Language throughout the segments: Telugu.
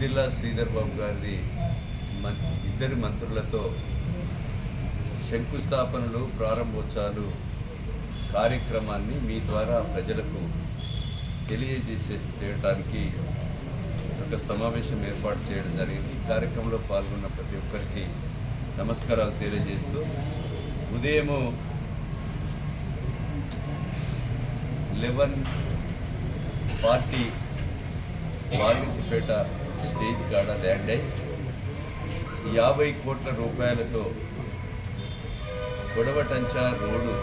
దుద్దిల్లా శ్రీధర్ బాబు గారిది ఇద్దరి మంత్రులతో శంకుస్థాపనలు ప్రారంభోత్సవాలు కార్యక్రమాన్ని మీ ద్వారా ప్రజలకు తెలియజేసే చేయడానికి ఒక సమావేశం ఏర్పాటు చేయడం జరిగింది. ఈ కార్యక్రమంలో పాల్గొన్న ప్రతి ఒక్కరికి నమస్కారాలు తెలియజేస్తూ ఉదయము లెవెన్ పార్టీ బాలింతిపేట స్టేజ్ కాడ ల్యాండ్ అయి యాభై కోట్ల రూపాయలతో గొడవటంచా రోడ్డు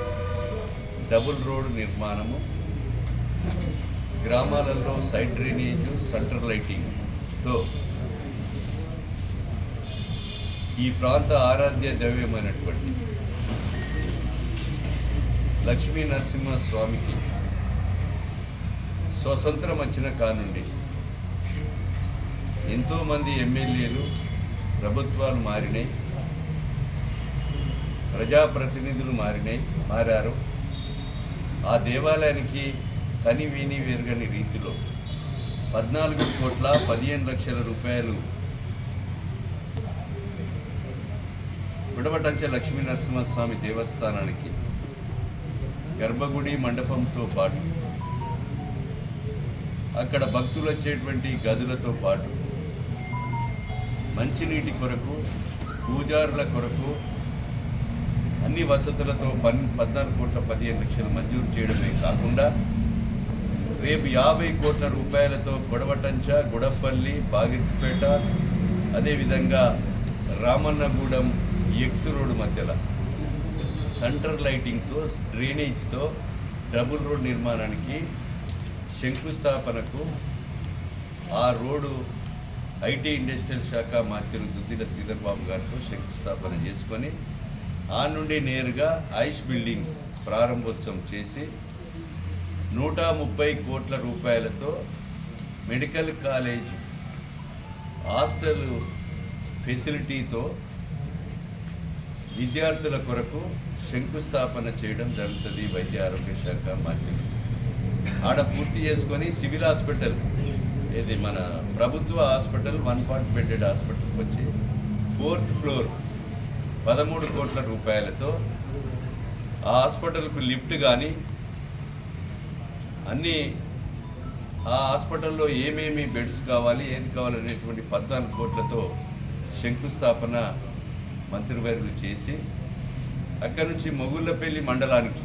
డబుల్ రోడ్ నిర్మాణము గ్రామాలలో సైడ్ డ్రైనేజ్ సెంటర్ లైటింగ్తో. ఈ ప్రాంత ఆరాధ్య దైవమైనటువంటి లక్ష్మీ నరసింహ స్వామికి స్వతంత్రం వచ్చిన కానుండి ఎంతోమంది ఎమ్మెల్యేలు ప్రభుత్వాలు మారినాయి ప్రజాప్రతినిధులు మారినాయి మారారు. ఆ దేవాలయానికి కని విని వెరగని రీతిలో పద్నాలుగు కోట్ల పదిహేను లక్షల రూపాయలు విడవటంచ లక్ష్మీ నరసింహస్వామి దేవస్థానానికి గర్భగుడి మండపంతో పాటు అక్కడ భక్తులు వచ్చేటువంటి గదులతో పాటు మంచినీటి కొరకు పూజారుల కొరకు అన్ని వసతులతో పన్ పద్నాలుగు కోట్ల పదిహేను లక్షలు మంజూరు చేయడమే కాకుండా రేపు యాభై కోట్ల రూపాయలతో గొడవటంచ గుడపల్లి బాగిరిపేట అదేవిధంగా రామన్నగూడెం ఎక్స్ రోడ్ మధ్యలో. సెంటర్ లైటింగ్తో డ్రైనేజ్తో డబుల్ రోడ్ నిర్మాణానికి శంకుస్థాపనకు ఆ రోడ్డు ఐటీ ఇండస్ట్రియల్ శాఖ మంత్రులు దుద్దిల శ్రీధర్ బాబు గారితో శంకుస్థాపన చేసుకొని ఆ నుండి నేరుగా ఐష్ బిల్డింగ్ ప్రారంభోత్సవం చేసి నూట ముప్పై కోట్ల రూపాయలతో మెడికల్ కాలేజ్ హాస్టల్ ఫెసిలిటీతో విద్యార్థుల కొరకు శంకుస్థాపన చేయడం జరుగుతుంది వైద్య ఆరోగ్య శాఖ మంత్రి ఆడ పూర్తి చేసుకొని సివిల్ హాస్పిటల్ ఇది మన ప్రభుత్వ హాస్పిటల్ వన్ ఫార్టీ బెడ్డెడ్ హాస్పిటల్కి వచ్చి ఫోర్త్ ఫ్లోర్ పదమూడు కోట్ల రూపాయలతో ఆ హాస్పిటల్కు లిఫ్ట్ కానీ అన్నీ ఆ హాస్పిటల్లో ఏమేమి బెడ్స్ కావాలి ఏది కావాలనేటువంటి పద్నాలుగు కోట్లతో శంకుస్థాపన మంత్రివర్యులు చేసి అక్కడి నుంచి మొగుళ్ళపల్లి మండలానికి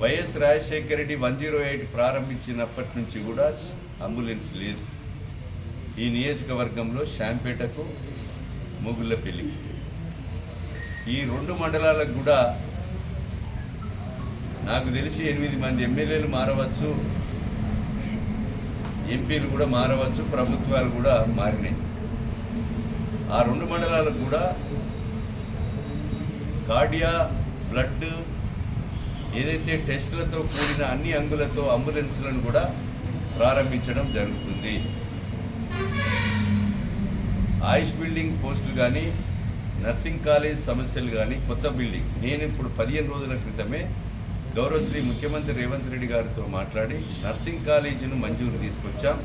YS Rajasekhara Reddy one zero eight ప్రారంభించినప్పటి నుంచి కూడా అంబులెన్స్ లేదు. ఈ నియోజకవర్గంలో శాంపేటకు మొగుళ్ళపల్లికి. ఈ రెండు మండలాలకు కూడా నాకు తెలిసి ఎనిమిది మంది ఎమ్మెల్యేలు మారవచ్చు ఎంపీలు కూడా మారవచ్చు ప్రభుత్వాలు కూడా మారినాయి. ఆ రెండు మండలాలకు కూడా కార్డియా బ్లడ్ ఏదైతే టెస్టులతో కూడిన అన్ని అంగులతో అంబులెన్స్లను కూడా ప్రారంభించడం జరుగుతుంది. ఆయుష్ బిల్డింగ్ పోస్టులు కానీ నర్సింగ్ కాలేజ్ సమస్యలు కానీ కొత్త బిల్డింగ్. నేను ఇప్పుడు పదిహేను రోజుల క్రితమే గౌరవశ్రీ ముఖ్యమంత్రి రేవంత్ రెడ్డి గారితో మాట్లాడి నర్సింగ్ కాలేజీను మంజూరు తీసుకొచ్చాం.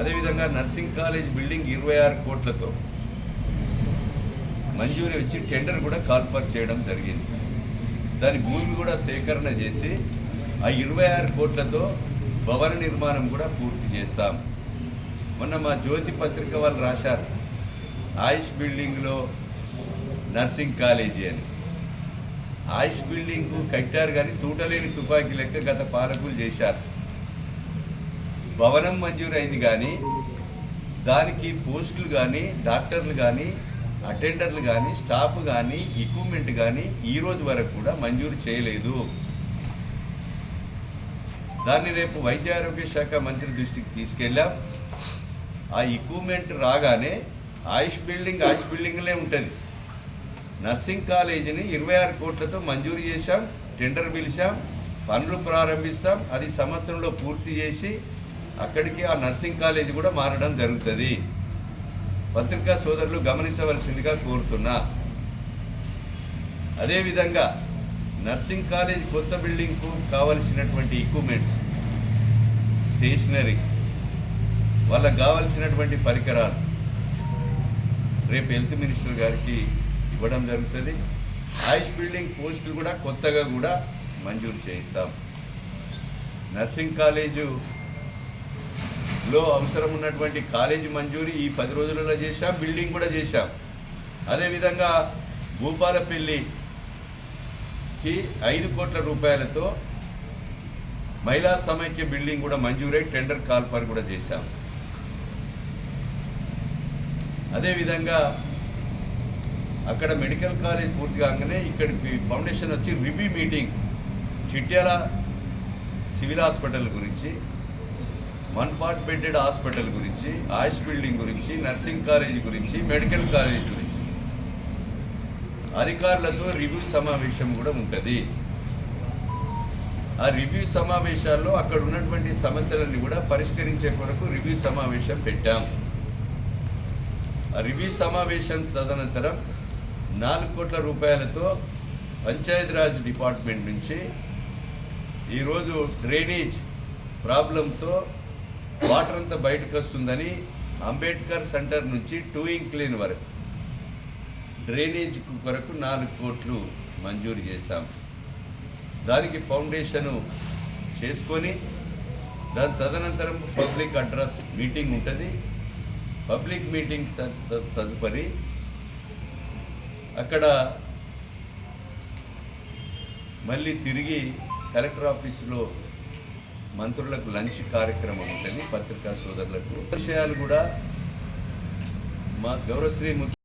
అదేవిధంగా నర్సింగ్ కాలేజ్ బిల్డింగ్ ఇరవై ఆరు కోట్లతో మంజూరు ఇచ్చి టెండర్ కూడా కాల్ఫర్ చేయడం జరిగింది. దాని భూమి కూడా సేకరణ చేసి ఆ ఇరవై ఆరు కోట్లతో భవన నిర్మాణం కూడా పూర్తి చేస్తాం. మొన్న మా జ్యోతి పత్రిక వాళ్ళు రాశారు ఆయుష్ బిల్డింగ్లో నర్సింగ్ కాలేజీ అని. ఆయుష్ బిల్డింగ్ కట్టారు కానీ తూటలేని తుపాకీ లెక్క గత పాలకులు చేశారు. భవనం మంజూరు అయింది కానీ దానికి పోస్టులు కానీ డాక్టర్లు కానీ అటెండర్లు కానీ స్టాఫ్ కానీ ఎక్విప్మెంట్ కానీ ఈ రోజు వరకు కూడా మంజూరు చేయలేదు. దాన్ని రేపు వైద్య ఆరోగ్య శాఖ మంత్రి దృష్టికి తీసుకెళ్ళాం. ఆ ఎక్విప్మెంట్ రాగానే ఆయుష్ బిల్డింగ్ ఆయుష్ బిల్డింగ్లే ఉంటుంది. నర్సింగ్ కాలేజీని ఇరవై ఆరు కోట్లతో మంజూరు చేశాం టెండర్ పిలిచాం పనులు ప్రారంభిస్తాం అది సంవత్సరంలో పూర్తి చేసి అక్కడికి ఆ నర్సింగ్ కాలేజీ కూడా మారడం జరుగుతుంది. పత్రికా సోదరులు గమనించవలసిందిగా కోరుతున్నా. అదేవిధంగా నర్సింగ్ కాలేజ్ కొత్త బిల్డింగ్కు కావలసినటువంటి ఎక్విప్మెంట్స్ స్టేషనరీ వాళ్ళకి కావలసినటువంటి పరికరాలు రేపు హెల్త్ మినిస్టర్ గారికి ఇవ్వడం జరుగుతుంది. ఆయుష్ బిల్డింగ్ పోస్టులు కూడా కొత్తగా కూడా మంజూరు చేయిస్తాం. నర్సింగ్ కాలేజు లో అవసరం ఉన్నటువంటి కాలేజీ మంజూరీ ఈ పది రోజులలో చేశాం బిల్డింగ్ కూడా చేశాం. అదేవిధంగా భూపాలపల్లికి ఐదు కోట్ల రూపాయలతో మహిళా సమైక్య బిల్డింగ్ కూడా మంజూరై టెండర్ కాల్ఫర్ కూడా చేశాం. అదేవిధంగా అక్కడ మెడికల్ కాలేజ్ పూర్తి కాగానే ఇక్కడికి ఫౌండేషన్ వచ్చి review meeting Chityala civil hospital గురించి వన్ పార్ట్ బెడెడ్ హాస్పిటల్ గురించి ఆయుష్ బిల్డింగ్ గురించి నర్సింగ్ కాలేజ్ గురించి మెడికల్ కాలేజ్ గురించి. అధికారులతో రివ్యూ సమావేశం కూడా ఉంటుంది. ఆ రివ్యూ సమావేశాల్లో అక్కడ ఉన్నటువంటి సమస్యలన్నీ కూడా పరిష్కరించే కొరకు రివ్యూ సమావేశం పెట్టాం. ఆ రివ్యూ సమావేశం తదనంతరం నాలుగు కోట్ల రూపాయలతో పంచాయతీరాజ్ డిపార్ట్మెంట్ నుంచి ఈరోజు డ్రైనేజ్ ప్రాబ్లంతో వాటర్ అంతా బయటకు వస్తుందని అంబేద్కర్ సెంటర్ నుంచి టూ క్లీన్ వరకు డ్రైనేజ్ కొరకు నాలుగు కోట్లు మంజూరు చేశాం. దానికి ఫౌండేషను చేసుకొని దాని తదనంతరం పబ్లిక్ అడ్రస్ మీటింగ్ ఉంటుంది. పబ్లిక్ మీటింగ్ తదుపరి అక్కడ మళ్ళీ తిరిగి కలెక్టర్ ఆఫీసులో మంత్రులకు లంచ్ కార్యక్రమం ఉంటుంది పత్రికా సోదరులకు. విషయాలు కూడా మా గౌరవశ్రీ ముఖ్య